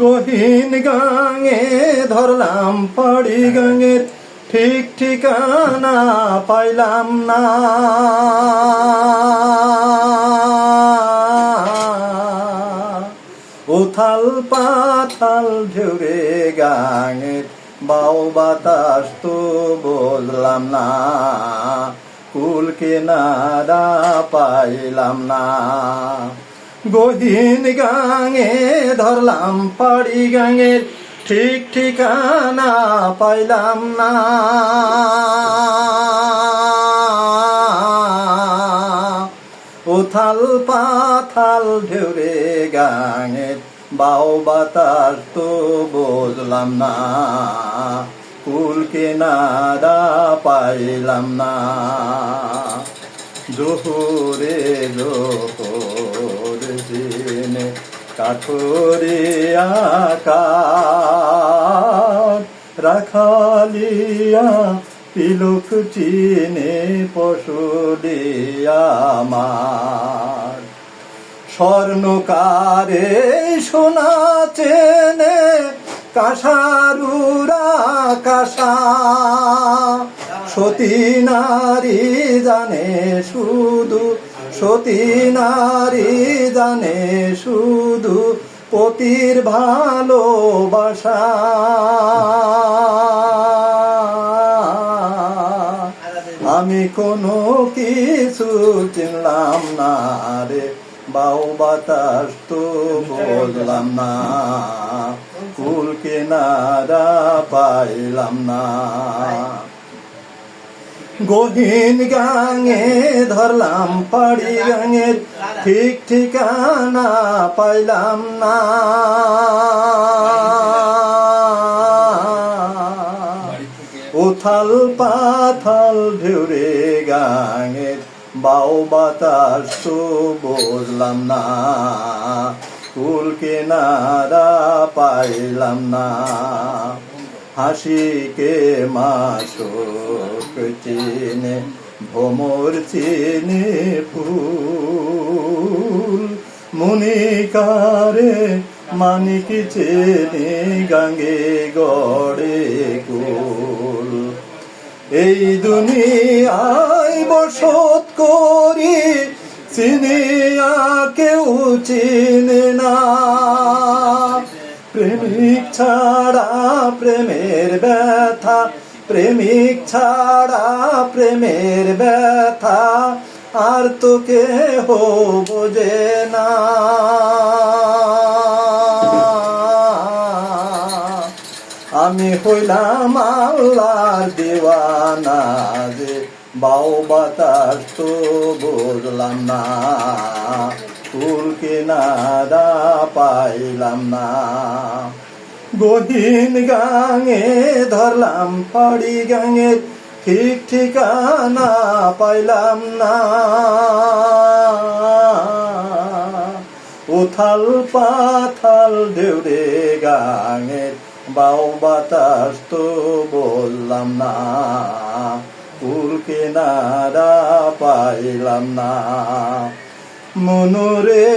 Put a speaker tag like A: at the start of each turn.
A: গহীন গাঙে ধরলাম পাড়ি গাঙের ঠিক ঠিকানা পাইলাম না। উথাল পাথাল ঢেউরে গাঙের বাউ বাতাস তো বললাম না। কুল কেনারা পাইলাম না। গহীন গাঙে ধরলাম, পাড়ি গাঙের ঠিক ঠিকানা পাইলাম না। উথাল পাথাল ঢেউরে গাঙের বাউ বাতাস তো বুঝলাম না। কুল কেনারা পাইলাম না। জোহরে জোহর দিনে কাঠরে আকার রাখালিয়া তিলক চিনে পশুলে আমার স্বর্ণকারে চেনে কাঁসারুরা কাঁসা সতী নারী জানে শুধু, সতী নারী জানে শুধু পতির ভালোবাসা। আমি কোনো কিছু চিনলাম না রে বাউ বাতাস তো বললাম না। কেনারা পাইলাম না। গহীন গাঙে ধরলাম, পাড়ি গাঙের ঠিক ঠিকানা পাইলাম না। উথাল পাথাল ঢেউরে গাঙের বাউ বাতাস তো বুঝলাম না। কুল কেনারা পাইলাম না। হাসিকে মাসক চিনে ভ্রমর চিনে ফুল। মুনিকারে মানিক চেনে, গাঙ্গে গড়ে কুল। এই দুনিয়ায় বসত করি, চিনিয়া কেউ চিনে না। প্রেমিক ছাড়া প্রেমের ব্যথা, প্রেমিক ছাড়া প্রেমের ব্যথা, আর তো কেহ বোঝে না। আমি হইলাম আল্লাহর দেওয়ানা যে বাউ বাতাস তো বুঝলাম না। ফুল কেনারা পাইলাম না। গহীন গাঙে ধরলাম, পাড়ি গাঙে ঠিক ঠিকানা পাইলাম না। উথাল পাথাল ঢেউরে গাঙের বাউ বাতাস বললাম না। ফুল কিনারা পাইলাম না। মনুরে